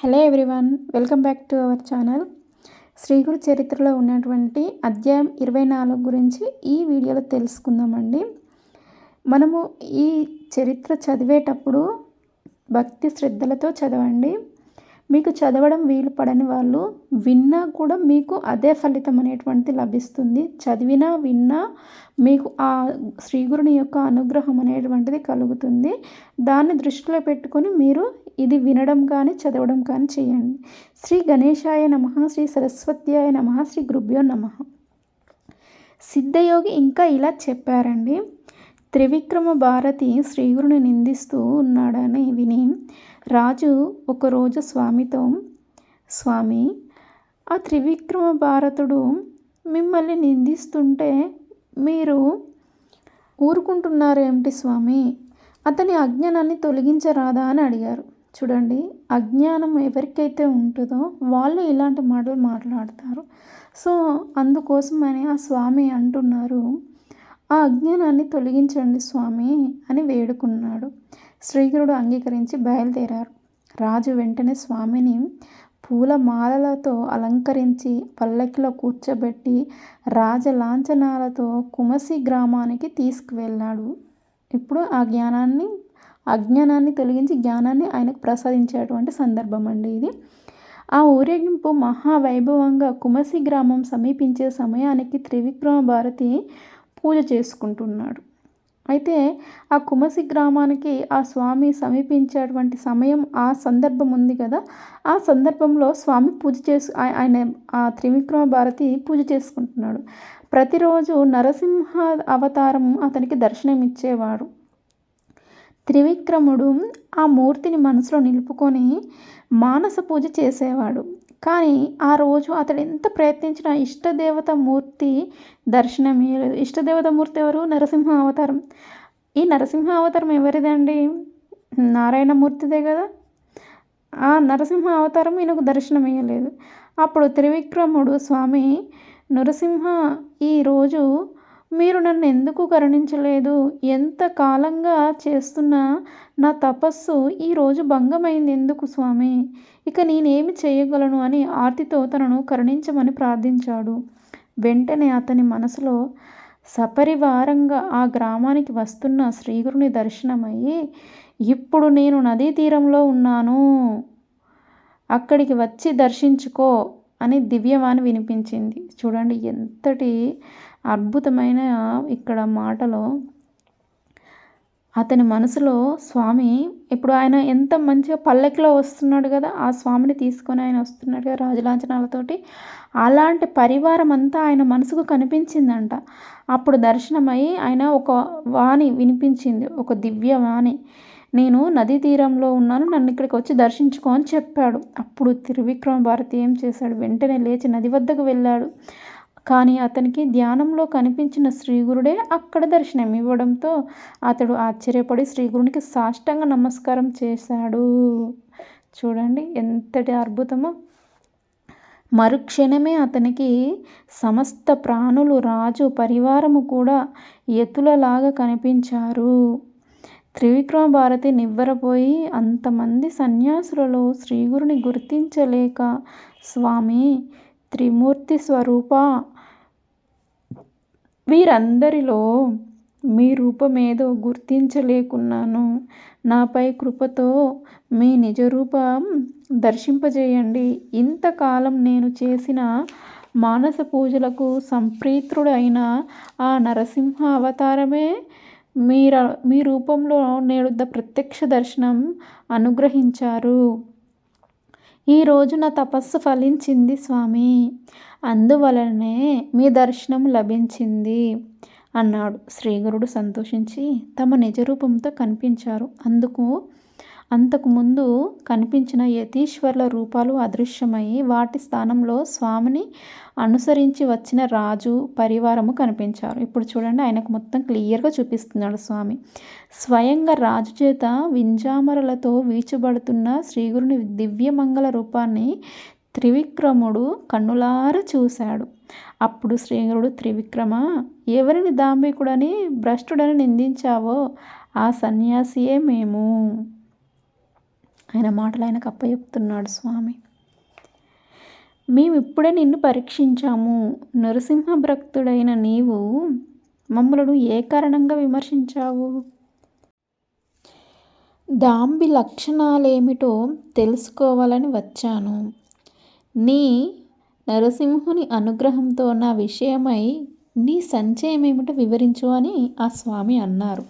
Hello everyone welcome back to our channel. Sriguru చరిత్రలో ఉన్నటువంటి అధ్యాయం ఇరవై నాలుగు గురించి ఈ వీడియోలో తెలుసుకుందామండి. మనము ఈ చరిత్ర చదివేటప్పుడు భక్తి శ్రద్ధలతో చదవండి. మీకు చదవడం వీలు పడని వాళ్ళు విన్నా కూడా మీకు అదే ఫలితం అనేటువంటిది లభిస్తుంది. చదివినా విన్నా మీకు ఆ శ్రీగురుని యొక్క అనుగ్రహం అనేటువంటిది కలుగుతుంది. దాన్ని దృష్టిలో పెట్టుకొని మీరు ఇది వినడం కానీ చదవడం కానీ చేయండి. శ్రీ గణేశాయ నమ శ్రీ సరస్వత్యాయ నమ శ్రీ గురుభ్యో నమ. సిద్ధయోగి ఇంకా ఇలా చెప్పారండి. త్రివిక్రమ భారతి శ్రీగురుని నిందిస్తూ ఉన్నాడని విని రాజు ఒకరోజు స్వామితో స్వామి ఆ త్రివిక్రమ భారతుడు మిమ్మల్ని నిందిస్తుంటే మీరు ఊరుకుంటున్నారేమిటి స్వామి? అతని అజ్ఞానాన్ని తొలగించరాదా? అని అడిగారు. చూడండి అజ్ఞానం ఎవరికైతే ఉంటుందో వాళ్ళు ఇలాంటి మాటలు మాట్లాడతారు. సో అందుకోసమని ఆ స్వామి అంటున్నారు. ఆ అజ్ఞానాన్ని తొలగించండి స్వామి అని వేడుకున్నాడు. శ్రీకరుడు అంగీకరించి బయలుదేరారు. రాజు వెంటనే స్వామిని పూల మాలలతో అలంకరించి పల్లకిలో కూర్చోబెట్టి రాజలాంఛనాలతో కుమసి గ్రామానికి తీసుకువెళ్ళాడు. ఇప్పుడు ఆ జ్ఞానాన్ని అజ్ఞానాన్ని తొలగించి జ్ఞానాన్ని ఆయనకు ప్రసాదించేటువంటి సందర్భం అండి ఇది. ఆ ఊరేగింపు మహావైభవంగా కుమసి గ్రామం సమీపించే సమయానికి త్రివిక్రమ భారతి పూజ చేసుకుంటున్నాడు. అయితే ఆ కుమసి గ్రామానికి ఆ స్వామి సమీపించేటువంటి సమయం ఆ సందర్భం ఉంది కదా. ఆ సందర్భంలో స్వామి పూజ చేసు ఆయన ఆ త్రివిక్రమ భారతి పూజ చేసుకుంటున్నాడు. ప్రతిరోజు నరసింహ అవతారం అతనికి దర్శనమిచ్చేవాడు త్రివిక్రముడు ఆ మూర్తిని మనసులో నిలుపుకొని మానస పూజ చేసేవాడు. కానీ ఆ రోజు అతడు ఎంత ప్రయత్నించినా ఇష్టదేవత మూర్తి దర్శనం ఇవ్వలేదు ఇష్టదేవత మూర్తి ఎవరు? నరసింహ అవతారం. ఈ నరసింహ అవతారం ఎవరిదండి నారాయణమూర్తిదే కదా? ఆ నరసింహ అవతారం ఈయనకు దర్శనం ఇవ్వలేదు అప్పుడు త్రివిక్రముడు స్వామి నరసింహ ఈరోజు మీరు నన్ను ఎందుకు కరుణించలేదు? ఎంత కాలంగా చేస్తున్న నా తపస్సు ఈరోజు భంగమైంది ఎందుకు స్వామి? ఇక నేనేమి చేయగలను అని ఆర్తితో తనను కరుణించమని ప్రార్థించాడు. వెంటనే అతని మనసులో సపరివారంగా ఆ గ్రామానికి వస్తున్న శ్రీగురుని దర్శనమయ్యి ఇప్పుడు నేను నదీ తీరంలో ఉన్నాను. అక్కడికి వచ్చి దర్శించుకో అని దివ్యవాణి వినిపించింది. చూడండి ఎంతటి అద్భుతమైన ఇక్కడ మాటలో అతని మనసులో స్వామి ఇప్పుడు ఆయన ఎంత మంచిగా పల్లెకిలో వస్తున్నాడు కదా ఆ స్వామిని తీసుకొని ఆయన వస్తున్నాడు కదా రాజలాంఛనాలతోటి. అలాంటి పరివారం అంతా ఆయన మనసుకు కనిపించిందంట. అప్పుడు దర్శనమై ఆయన ఒక వాణి వినిపించింది ఒక దివ్య వాణి. నేను నదీ తీరంలో ఉన్నాను నన్ను ఇక్కడికి వచ్చి దర్శించుకో అని చెప్పాడు. అప్పుడు త్రివిక్రమ భారతి ఏం చేశాడు? వెంటనే లేచి నది వద్దకు వెళ్ళాడు. కానీ అతనికి ధ్యానంలో కనిపించిన శ్రీగురుడే అక్కడ దర్శనం ఇవ్వడంతో అతడు ఆశ్చర్యపడి శ్రీగురునికి సాష్టంగ నమస్కారం చేశాడు. చూడండి ఎంతటి అద్భుతమో. మరుక్షణమే అతనికి సమస్త ప్రాణులు రాజు పరివారము కూడా ఎత్తులలాగా కనిపించారు. త్రివిక్రమ భారతి నివ్వరపోయి అంతమంది సన్యాసులలో శ్రీగురుని గుర్తించలేక స్వామి త్రిమూర్తి స్వరూప వీరందరిలో మీ రూపమేదో గుర్తించలేకున్నాను. నాపై కృపతో మీ నిజ రూపం దర్శింపజేయండి. ఇంతకాలం నేను చేసిన మానస పూజలకు సంప్రీతుడైన ఆ నరసింహ అవతారమే మీర మీ రూపంలో నేడు ప్రత్యక్ష దర్శనం అనుగ్రహించారు. ఈరోజు నా తపస్సు ఫలించింది స్వామి. అందువలనే మీ దర్శనం లభించింది అన్నాడు. శ్రీగురుడు సంతోషించి తమ నిజరూపంతో కనిపించారు. అందుకు అంతకుముందు కనిపించిన యతీశ్వర్ల రూపాలు అదృశ్యమై వాటి స్థానంలో స్వామిని అనుసరించి వచ్చిన రాజు పరివారము కనిపించారు. ఇప్పుడు చూడండి ఆయనకు మొత్తం క్లియర్గా చూపిస్తున్నాడు స్వామి. స్వయంగా రాజు చేత వింజామరలతో వీచబడుతున్న శ్రీగురుని దివ్యమంగళ రూపాన్ని త్రివిక్రముడు కన్నులార చూశాడు. అప్పుడు శ్రీగురుడు త్రివిక్రమ ఎవరిని దాంబికుడని భ్రష్టుడని నిందించావో? ఆ సన్యాసియే మేము. ఆయన మాటలు ఆయనకు అప్పచెప్తున్నాడు స్వామి. మేమిప్పుడే నిన్ను పరీక్షించాము. నరసింహ భక్తుడైన నీవు మమ్మలను ఏ కారణంగా విమర్శించావు? దాంబి లక్షణాలేమిటో తెలుసుకోవాలని వచ్చాను. నీ నరసింహుని అనుగ్రహంతో నా విషయమై నీ సంచయం ఏమిటో వివరించు అని ఆ స్వామి అన్నారు.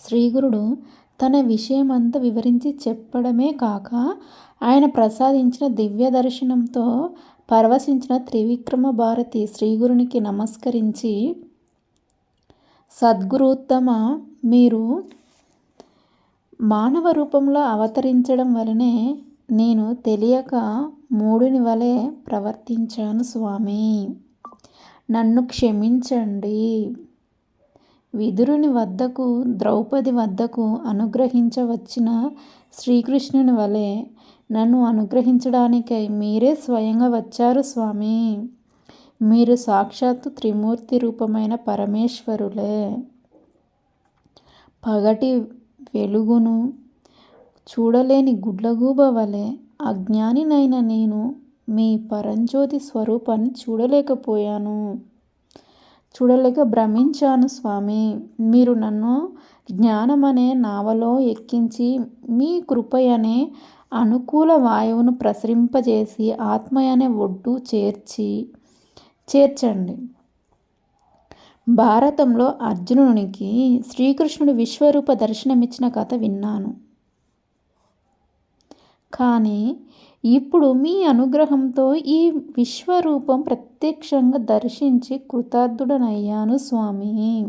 శ్రీగురుడు తన విషయమంతా వివరించి చెప్పడమే కాక ఆయన ప్రసాదించిన దివ్య దర్శనంతో పరవశించిన త్రివిక్రమ భారతి శ్రీగురునికి నమస్కరించి సద్గురుత్తమ మీరు మానవ రూపంలో అవతరించడం వలనే నేను తెలియక మూడుని వలె ప్రవర్తించాను స్వామి. నన్ను క్షమించండి. విదురుని వద్దకు ద్రౌపది వద్దకు అనుగ్రహించవచ్చిన శ్రీకృష్ణుని వలె నన్ను అనుగ్రహించడానికై మీరే స్వయంగా వచ్చారు స్వామి. మీరు సాక్షాత్తు త్రిమూర్తి రూపమైన పరమేశ్వరులే. పగటి వెలుగును చూడలేని గుడ్లగూబ వలె అజ్ఞానినైన నేను మీ పరంజ్యోతి స్వరూపాన్ని చూడలేకపోయాను. చూడలేక భ్రమించాను స్వామి. మీరు నన్ను జ్ఞానమనే నావలో ఎక్కించి మీ కృపయనే అనుకూల వాయువును ప్రసరింపజేసి ఆత్మయనే ఒడ్డు చేర్చి చేర్చండి. భారతంలో అర్జునునికి శ్రీకృష్ణుడు విశ్వరూప దర్శనమిచ్చిన కథ విన్నాను. కానీ ఇప్పుడు మీ అనుగ్రహంతో ఈ విశ్వరూపం ప్రత్యక్షంగా దర్శించి కృతార్థుడనయ్యాను స్వామి.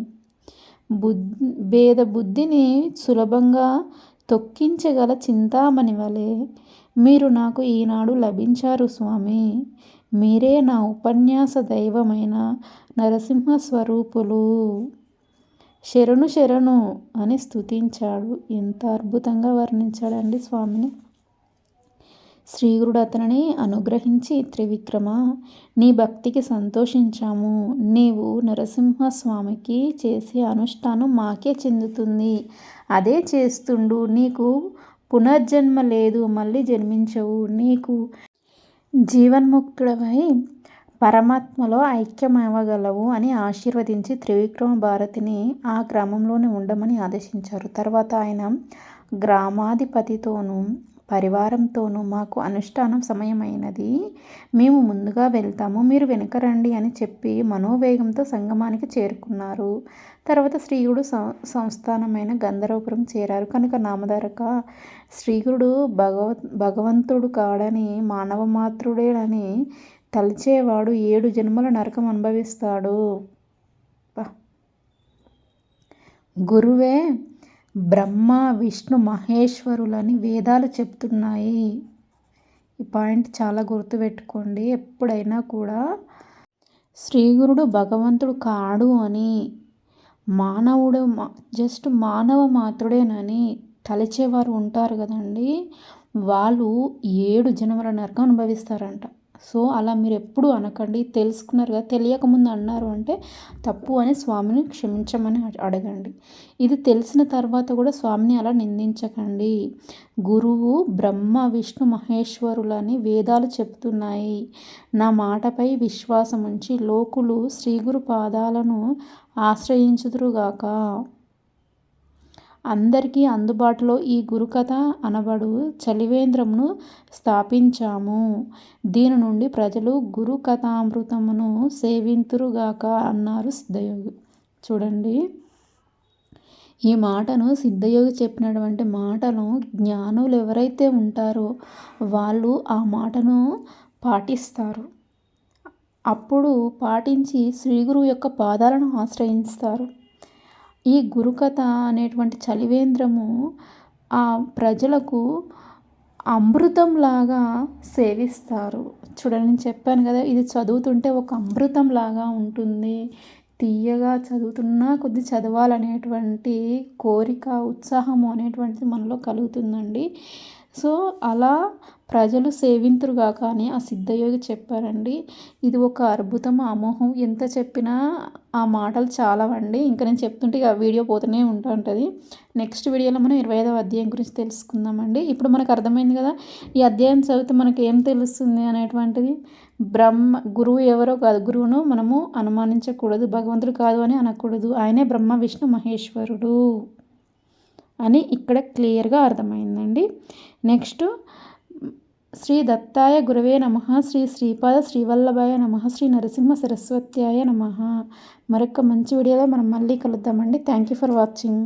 బుద్ భేద బుద్ధిని సులభంగా తొక్కించగల చింతామణి వలె మీరు నాకు ఈనాడు లభించారు స్వామి. మీరే నా ఉపన్యాస దైవమైన నరసింహ స్వరూపులు శరణు శరణు అని స్థుతించాడు ఎంత అద్భుతంగా వర్ణించాడండి స్వామిని. శ్రీగురుడు అతనిని అనుగ్రహించి త్రివిక్రమ నీ భక్తికి సంతోషించాము. నీవు నరసింహస్వామికి చేసే అనుష్ఠానం మాకే చెందుతుంది. అదే చేస్తుండు. నీకు పునర్జన్మ లేదు. మళ్ళీ జన్మించవు. నీకు జీవన్ముక్తుడవై పరమాత్మలో ఐక్యమవ్వగలవు అని ఆశీర్వదించి త్రివిక్రమ భారతిని ఆ గ్రామంలోనే ఉండమని ఆదేశించారు. తర్వాత ఆయన గ్రామాధిపతితోనూ పరివారంతోనూ మాకు అనుష్ఠానం సమయమైనది. మేము ముందుగా వెళ్తాము మీరు వెనుక రండి అని చెప్పి మనోవేగంతో సంగమానికి చేరుకున్నారు. తర్వాత శ్రీగుడు సంస్థానమైన గంధర్వపురం చేరారు. కనుక నామధారక శ్రీగుడు భగవ భగవంతుడు కాడని మానవ మాతృడేనని తలిచేవాడు ఏడు జన్మల నరకం అనుభవిస్తాడు. గురువే బ్రహ్మ విష్ణు మహేశ్వరులని వేదాలు చెప్తున్నాయి. ఈ పాయింట్ చాలా గుర్తుపెట్టుకోండి. ఎప్పుడైనా కూడా శ్రీగురుడు భగవంతుడు కాడు అని మానవుడు జస్ట్ మానవ మాత్రుడేనని తలిచేవారు ఉంటారు కదండి. వాళ్ళు ఏడు జన్మల నరకం అనుభవిస్తారంట. సో అలా మీరు ఎప్పుడు అనకండి. తెలుసుకున్నారు కదా తెలియకముందు అన్నారు అంటే తప్పు అని స్వామిని క్షమించమని అడగండి. ఇది తెలిసిన తర్వాత కూడా స్వామిని అలా నిందించకండి. గురువు బ్రహ్మ విష్ణు మహేశ్వరులని వేదాలు చెప్తున్నాయి. నా మాటపై విశ్వాసం ఉంచి లోకులు శ్రీగురు పాదాలను ఆశ్రయించుదురుగాక. అందరికీ అందుబాటులో ఈ గురుకథ అనబడు చలివేంద్రంను స్థాపించాము. దీని నుండి ప్రజలు గురు కథామృతమును సేవింతురుగాక అన్నారు సిద్ధయోగి. చూడండి. ఈ మాటను సిద్ధయోగి చెప్పినటువంటి మాటను జ్ఞానులు ఎవరైతే ఉంటారో వాళ్ళు ఆ మాటను పాటిస్తారు. అప్పుడు పాటించి శ్రీగురువు యొక్క పాదాలను ఆశ్రయిస్తారు. ఈ గురుకథ అనేటువంటి చలివేంద్రము ఆ ప్రజలకు అమృతంలాగా సేవిస్తారు. చూడండి నేను చెప్పాను కదా ఇది చదువుతుంటే ఒక అమృతంలాగా ఉంటుంది. తీయగా చదువుతున్నా కొద్ది చదవాలనేటువంటి కోరిక ఉత్సాహము అనేటువంటిది మనలో కలుగుతుందండి. సో అలా ప్రజలు సేవింతురుగా కానీ ఆ సిద్ధయోగి చెప్పారండి. ఇది ఒక అద్భుతం అమోహం. ఎంత చెప్పినా ఆ మాటలు చాలావండి. ఇంకా నేను చెప్తుంటే ఆ వీడియో పోతూనే ఉంటా ఉంటుంది. నెక్స్ట్ వీడియోలో మనం ఇరవై ఐదవ అధ్యాయం గురించి తెలుసుకుందామండి. ఇప్పుడు మనకు అర్థమైంది కదా ఈ అధ్యాయం చదివితే మనకి ఏం తెలుస్తుంది అనేటువంటిది? బ్రహ్మ గురువు ఎవరో కాదు గురువును మనము అనుమానించకూడదు భగవంతుడు కాదు అని అనకూడదు. ఆయనే బ్రహ్మ విష్ణు మహేశ్వరుడు అని ఇక్కడ క్లియర్గా అర్థమైందండి. నెక్స్ట్ శ్రీ దత్తాయ గురవే నమ శ్రీ శ్రీపాద శ్రీవల్లభాయ నమ శ్రీ నరసింహ సరస్వత్యాయ నమ. మరొక మంచి వీడియోలో మనం మళ్ళీ కలుద్దామండి. Thank you for watching